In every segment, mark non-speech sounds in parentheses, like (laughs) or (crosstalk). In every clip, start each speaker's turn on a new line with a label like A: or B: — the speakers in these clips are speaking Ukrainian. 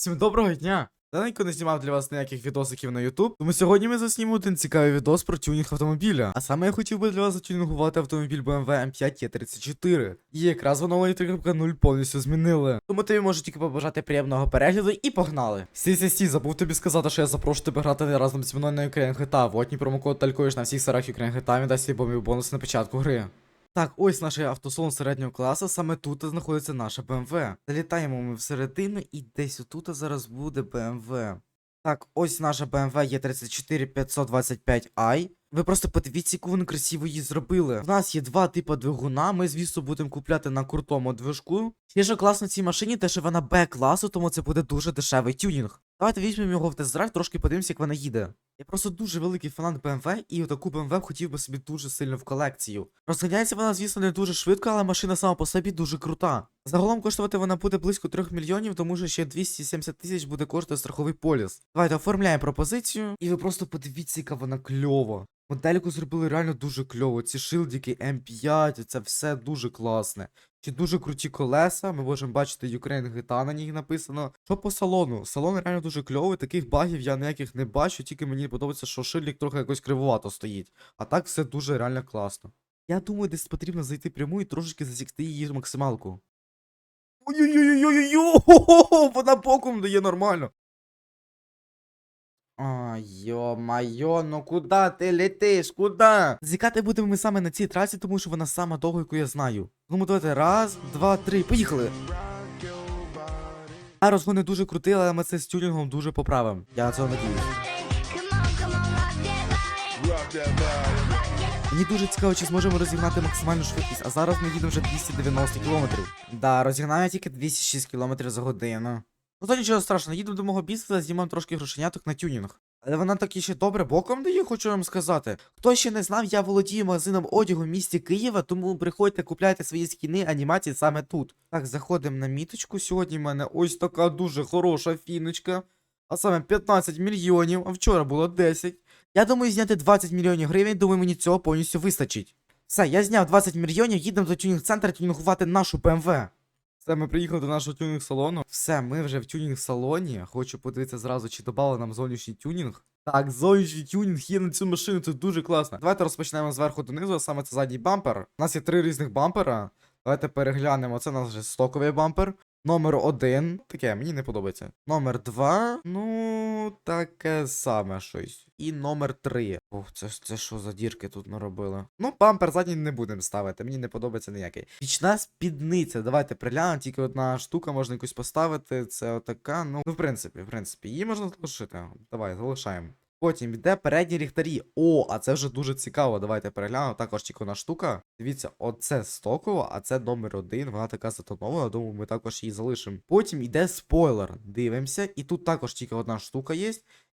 A: Всім доброго дня! Давненько не знімав для вас ніяких відосиків на YouTube, тому сьогодні ми заснімемо один цікавий відос про тюнінг автомобіля. А саме я хотів би для вас затюнінгувати автомобіль BMW M5 E34. І якраз воно 3.0 повністю змінили. Тому тобі можу тільки побажати приємного перегляду і погнали. Сі сі сі, забув тобі сказати, що я запрошую тебе грати разом зі мною на Ukraine GTA. Вотній промокод талькуєш на всіх сарах Ukraine GTA, він дасть тобі бонус на початку гри. Так, ось наш автосалон середнього класу, саме тут знаходиться наша BMW. Залітаємо ми всередину і десь отут зараз буде BMW. Так, ось наша BMW E34 525i. Ви просто подивіться, яку вони красиво її зробили. В нас є два типи двигуна. Ми, звісно, будемо купляти на крутому движку. Ще що класно цій машині, те, що вона Б-класу, тому це буде дуже дешевий тюнінг. Давайте візьмемо його в тест-драйв, трошки подивимося, як вона їде. Я просто дуже великий фанат BMW, і таку BMW хотів би собі дуже сильно в колекцію. Розганяється вона, звісно, не дуже швидко, але машина сама по собі дуже крута. Загалом коштувати вона буде близько 3 мільйонів, тому що ще 270 тисяч буде коштувати страховий поліс. Давайте оформляємо пропозицію, і ви просто подивіться, яка вона кльова. Модельку зробили реально дуже кльово. Ці шилдики М5, це все дуже класне. Чи дуже круті колеса, ми можемо бачити Ukraine GTA на них написано. Що по салону? Салон реально дуже кльовий, таких багів я ніяких не бачу, тільки мені подобається, що шильник трохи якось кривувато стоїть. А так все дуже реально класно. Я думаю, десь потрібно зайти пряму і трошки засікти її максималку. Ой-ой-ой-ой-ой! Вона боком дає нормально. А, йо-майо, ну куди ти летиш? Куди? Зікати будемо ми саме на цій трасі, тому що вона сама довга, яку я знаю. Ну, давайте, раз, два, три, поїхали. А розгони дуже крутий, але ми це з тюнінгом дуже поправимо. Я на цього надіюсь. Мені дуже цікаво, чи зможемо розігнати максимальну швидкість, а зараз ми їдемо вже 290 км. Да, розігнаю тільки 206 км за годину. Ну то нічого страшного, їдемо до мого бізнесу, знімемо трошки грошеняток на тюнінг. Але вона таки ще добре боком дає, хочу вам сказати. Хто ще не знав, я володію магазином одягу в місті Києва, тому приходьте, купляйте свої скіни, анімації саме тут. Так, заходимо на міточку. Сьогодні в мене ось така дуже хороша фіночка. А саме 15 мільйонів, а вчора було 10. Я думаю, зняти 20 мільйонів гривень, думаю, мені цього повністю вистачить. Все, я зняв 20 мільйонів, їдемо до тюнінг-центру тюнінгувати нашу БМВ. Все, ми приїхали до нашого тюнінг-салону. Все, ми вже в тюнінг-салоні. Хочу подивитися зразу, чи додали нам зовнішній тюнінг. Так, зовнішній тюнінг є на цю машину, це дуже класно. Давайте розпочнемо зверху донизу, а саме це задній бампер. У нас є три різних бампера. Давайте переглянемо. Це у нас вже стоковий бампер. Номер один. Таке, мені не подобається. Номер два. Ну, таке саме щось. І номер три. Ох, це це що за дірки тут наробили? Ну, бампер задній не будемо ставити, мені не подобається ніякий. Пічна спідниця. Давайте приглянемо, тільки одна штука можна якусь поставити. Це отака. Ну, ну, в принципі, в принципі, її можна залишити. Давай, залишаємо. Потім йде передні ліхтарі. О, а це вже дуже цікаво. Давайте переглянемо. Також тільки одна штука. Дивіться, оце стокова, а це номер один. Вона така затонована. Думаю, ми також її залишимо. Потім йде спойлер. Дивимося. І тут також тільки одна штука є.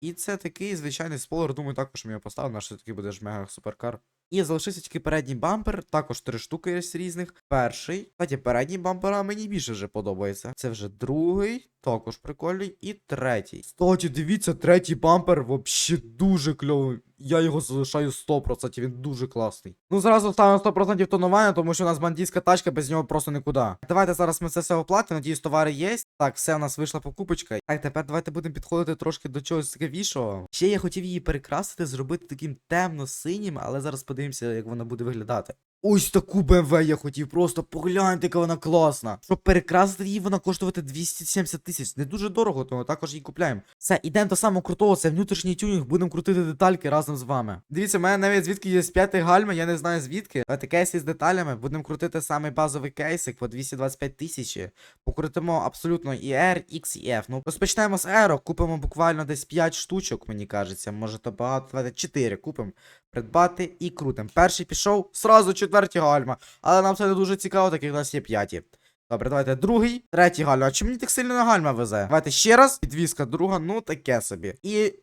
A: І це такий звичайний спойлер. Думаю, також ми його поставимо, наш все-таки буде ж мега суперкар. І залишився тільки передній бампер, також три штуки різних. Перший. Кстати, передній бампера мені більше вже подобається. Це вже другий, також прикольний. І третій. Кстати, дивіться, третій бампер вообще дуже кльовий. Я його залишаю 100%, він дуже класний. Ну, зразу ставимо 100% тонування, тому що у нас бандитська тачка, без нього просто нікуди. Давайте зараз ми це все оплатимо, надіюсь, товари є. Так, все, у нас вийшла покупочка. Так, тепер давайте будемо підходити трошки до чогось цікавішого. Ще я хотів її перекрасити, зробити таким темно-синім, але зараз подивимося, як воно буде виглядати. Ось таку BMW я хотів, просто погляньте, яка вона класна. Щоб перекрасити її, вона коштувати 270 тисяч. Не дуже дорого, тому також її купляємо. Все, ідемо до самого крутого, це внутрішній тюнінг, будемо крутити детальки разом з вами. Дивіться, в мене навіть звідки є з п'ятий гальма, я не знаю звідки. Давайте кейси з деталями, будемо крутити самий базовий кейсик по 225 тисяч. Покрутимо абсолютно і R, X і F. Ну, розпочнемо з Aero, купимо буквально десь 5 штучок, мені кажеться. Може то багато, давайте 4 купимо. Придбати і крутим. Перший пішов, сразу четверті гальма. Але нам це не дуже цікаво, так як у нас є п'яті. Добре, давайте другий, третій гальма. А чому мені так сильно на гальма везе? Давайте ще раз. Підвізка друга, ну таке собі. І.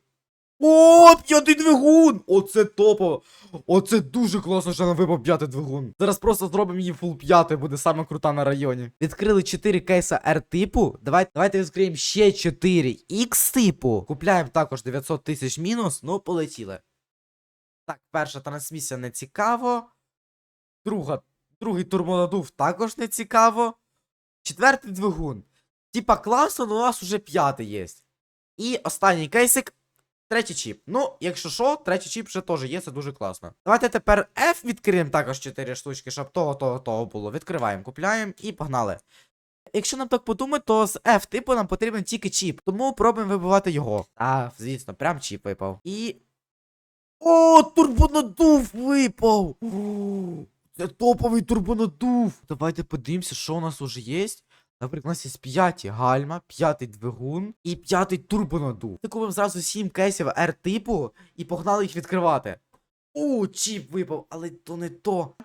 A: О, п'ятий двигун! Оце топово. Оце дуже класно, що нам випав п'ятий двигун. Зараз просто зробимо її фул п'ятий, буде саме крута на районі. Відкрили 4 кейса R типу. Давайте, давайте відкриємо ще 4 X типу. Купляємо також 900 тисяч мінус, ну полетіли. Так, перша трансмісія не цікаво. Друга, другий турбонадув також не цікаво. Четвертий двигун. Типа класно, но у нас уже п'ятий є. І останній кейсик. Третій чіп. Ну, якщо що, третій чіп вже теж є, це дуже класно. Давайте тепер F відкриємо також 4 штучки, щоб того, того, того було. Відкриваємо, купляємо і погнали. Якщо нам так подумати, то з F типу нам потрібен тільки чіп, тому пробуємо вибивати його. А, звісно, прям чіп випав. І. О, турбонадув випав! О, Це топовий турбонадув! Давайте подивимося, що у нас уже є. Наприклад, у нас є п'яті гальма, п'ятий двигун і п'ятий турбонадув. Ми купимо зразу 7 кейсів R типу і погнали їх відкривати. О, чіп випав, але то не то.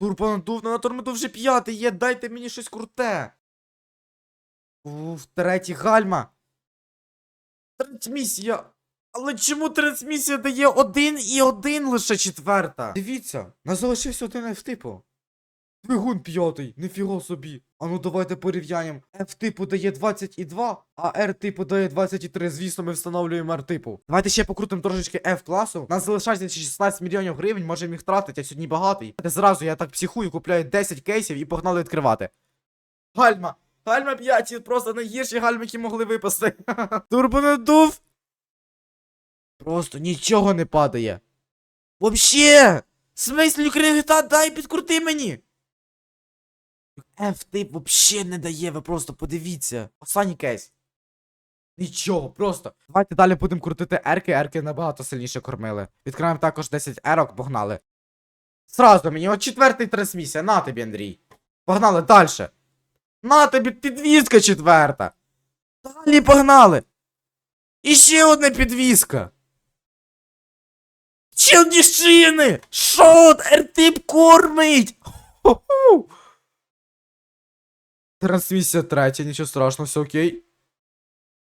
A: Турбонадув, на турбонадув вже п'ятий є, дайте мені щось круте. Уф, третій гальма. Трансмісія. Але чому трансмісія дає один і один лише четверта? Дивіться, нас залишився один F типу. Двигун п'ятий, ніфіга собі. А ну давайте порівняємо. F типу дає 22, а R типу дає 23. Звісно, ми встановлюємо R типу. Давайте ще покрутимо трошечки F класу. Нас залишається 16 мільйонів гривень, можемо їх тратити, я сьогодні багатий. Зразу я так психую, купляю 10 кейсів і погнали відкривати. Гальма! Гальма 5, просто найгірші гальми, які могли випасти. (laughs) Турбонадув! Просто нічого не падає. Вообще! В смислі, кредита, дай підкрути мені! F тип вообще не дає, ви просто подивіться. Останній кейс. Нічого, просто. Давайте далі будемо крутити ерки, ерки набагато сильніше кормили. Відкриваємо також 10 ерок, погнали. Сразу мені, от четвертий трансмісія, на тобі, Андрій. Погнали далі. На тобі підвізка четверта. Далі погнали. І ще одна підвізка. Ще одні шини! Шот! Ертип кормить! Хо-хо! Трансмісія третя, нічого страшного, все окей.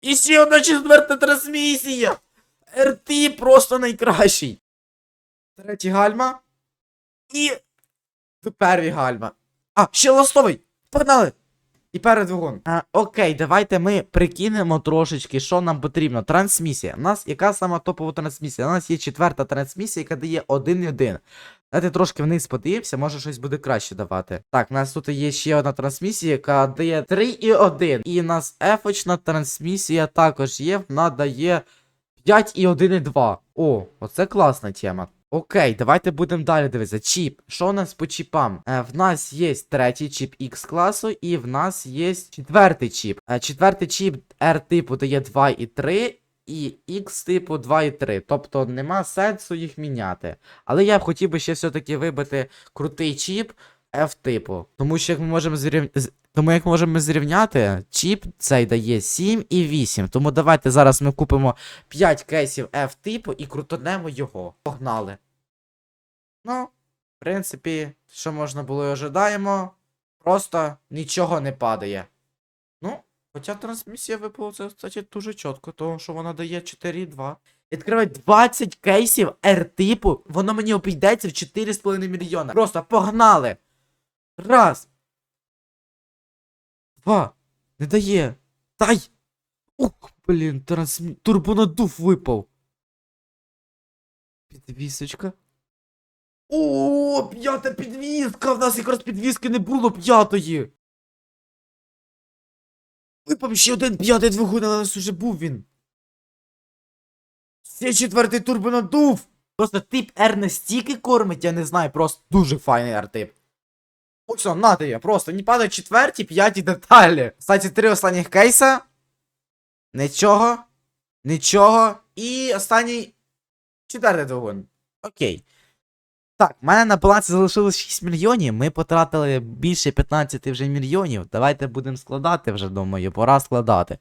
A: І ще одна четверта трансмісія! РТ просто найкращий. Третій гальма. І. Первий гальма. А, ще ластовий! Погнали! І передвигун. А, окей, давайте ми прикинемо трошечки, що нам потрібно. Трансмісія. У нас яка сама топова трансмісія? У нас є четверта трансмісія, яка дає 1,1. Давайте трошки вниз подивимося, може щось буде краще давати. Так, у нас тут є ще одна трансмісія, яка дає 3,1. І у нас ефочна трансмісія також є, вона дає 5,1,2. О, оце класна тема. Окей, давайте будемо далі дивитися. Чіп. Що у нас по чіпам? Е, в нас є третій чіп X класу, і в нас є четвертий чіп. Е, четвертий чіп R типу дає 2,3. І X типу 2,3. Тобто нема сенсу їх міняти. Але я б хотів би ще все-таки вибити крутий чіп F типу. Тому що як ми можемо Тому як можемо зрівняти, чіп цей дає 7 і 8. Тому давайте зараз ми купимо 5 кейсів F типу і крутанемо його. Погнали. Ну, в принципі, що можна було і ожидаємо. Просто нічого не падає. Ну, хоча трансмісія випала, це, кстати, дуже чітко, тому що вона дає 4,2. Відкривати 20 кейсів R-типу, воно мені обійдеться в 4,5 мільйона. Просто погнали! Раз. Два. Не дає. Дай! Ух, блін, трансмі... турбонадув випав. Підвісочка. О, п'ята підвіска! В нас якраз підвіски не було п'ятої. Випав ще один п'ятий двигун, але у нас уже був він. Ще четвертий турбонадув. Просто тип R настільки кормить, я не знаю, просто дуже файний R-тип. Ось он, на тобі, просто не падають четверті, п'яті деталі. Кстати, три останніх кейса. Нічого. Нічого. І останній четвертий двигун. Окей. Так, в мене на балансі залишилось 6 мільйонів. Ми потратили більше 15 вже мільйонів. Давайте будемо складати вже, думаю, пора складати.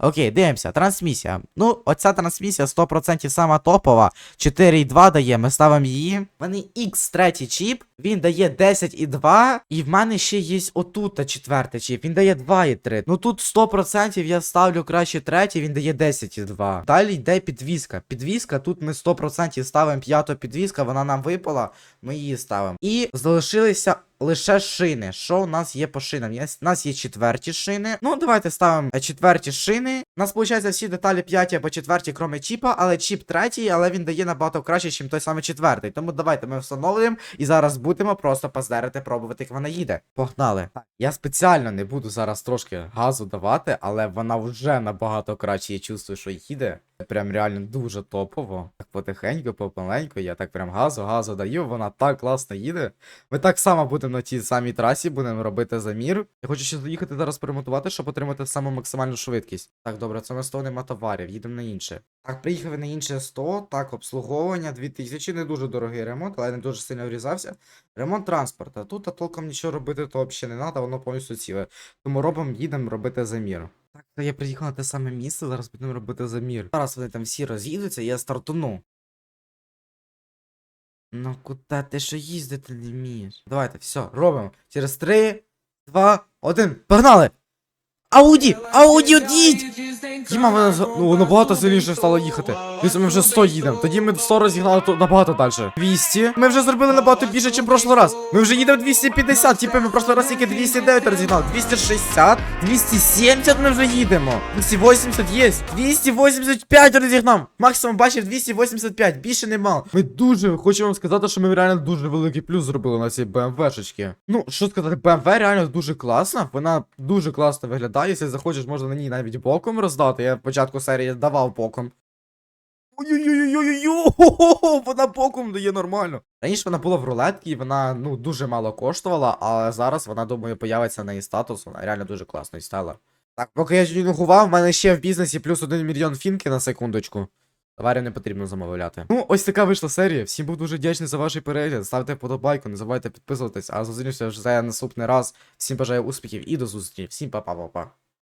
A: Окей, дивимося. Трансмісія. Ну, оця трансмісія 100% сама топова. 4,2 дає, ми ставимо її. В мене X3 чіп, він дає 10,2. І в мене ще є отут та четвертий чіп. Він дає 2,3. Ну тут 100% я ставлю краще третій, він дає 10,2. Далі йде підвіска. Підвіска, тут ми 100% ставимо п'яту підвіска, вона нам випала, ми її ставимо. І залишилися лише шини. Що у нас є по шинам? У нас є четверті шини. Ну, давайте ставимо е, четверті шини. У нас, виходить, всі деталі п'яті або четверті, кроме чіпа, але чіп третій, але він дає набагато краще, ніж той самий четвертий. Тому давайте ми встановлюємо і зараз будемо просто поздерити, пробувати, як вона їде. Погнали. Я спеціально не буду зараз трошки газу давати, але вона вже набагато краще. Я чувствую, що їде. Прям реально дуже топово. Так потихеньку, помаленьку, я так прям газу, газу даю, вона так класно їде. Ми так само будемо на тій самій трасі, будемо робити замір. Я хочу ще заїхати зараз перемотувати, щоб отримати саму максимальну швидкість. Так, добре, це ми 100 нема товарів, їдемо на інше. Так, приїхали на інше 100, так, обслуговування 2000, не дуже дорогий ремонт, але не дуже сильно врізався. Ремонт транспорта. Тут а толком нічого робити, то взагалі не треба, воно повністю ціле. Тому робимо, їдемо робити замір. Так, то я приїхав на те саме місце, зараз будемо робити замір. Зараз вони там всі роз'їдуться, я стартуну. Ну куди ти що їздити не вмієш? Давайте, все, робимо. Через 3, 2, 1, погнали! Ауді! Ауді, одіть! Діма, воно, за- ну, воно багато сильніше стало їхати. Дивіться, ми вже 100 їдемо. Тоді ми 100 розігнали то набагато далі. 200. Ми вже зробили набагато більше, ніж прошлий раз. Ми вже їдемо 250. Типу, ми прошлий раз тільки 209 розігнали. 260, 270 ми вже їдемо. 280 є. 285 розігнав. Максимум бачив 285, більше нема. Ми дуже хочу вам сказати, що ми реально дуже великий плюс зробили на цій БМВшечці. Ну, що сказати, БМВ реально дуже класна. Вона дуже класно виглядає. Якщо захочеш, можна на ній навіть боком роздати. Я початку серії давав боком. Ой-ой-ой-ой-ой, вона боком дає нормально. Раніше вона була в рулетці, і вона ну дуже мало коштувала, але зараз вона, думаю, появиться на її статус, вона реально дуже класно стала. Так, поки я тюнінгував, в мене ще в бізнесі плюс 1 мільйон фінки на секундочку. Товарів не потрібно замовляти. Ну, ось така вийшла серія. Всім був дуже вдячний за ваш перегляд. Ставте вподобайку, не забувайте підписуватись, а зустрінемося вже за наступний раз. Всім бажаю успіхів і до зустрічі. Всім па-па-па-па.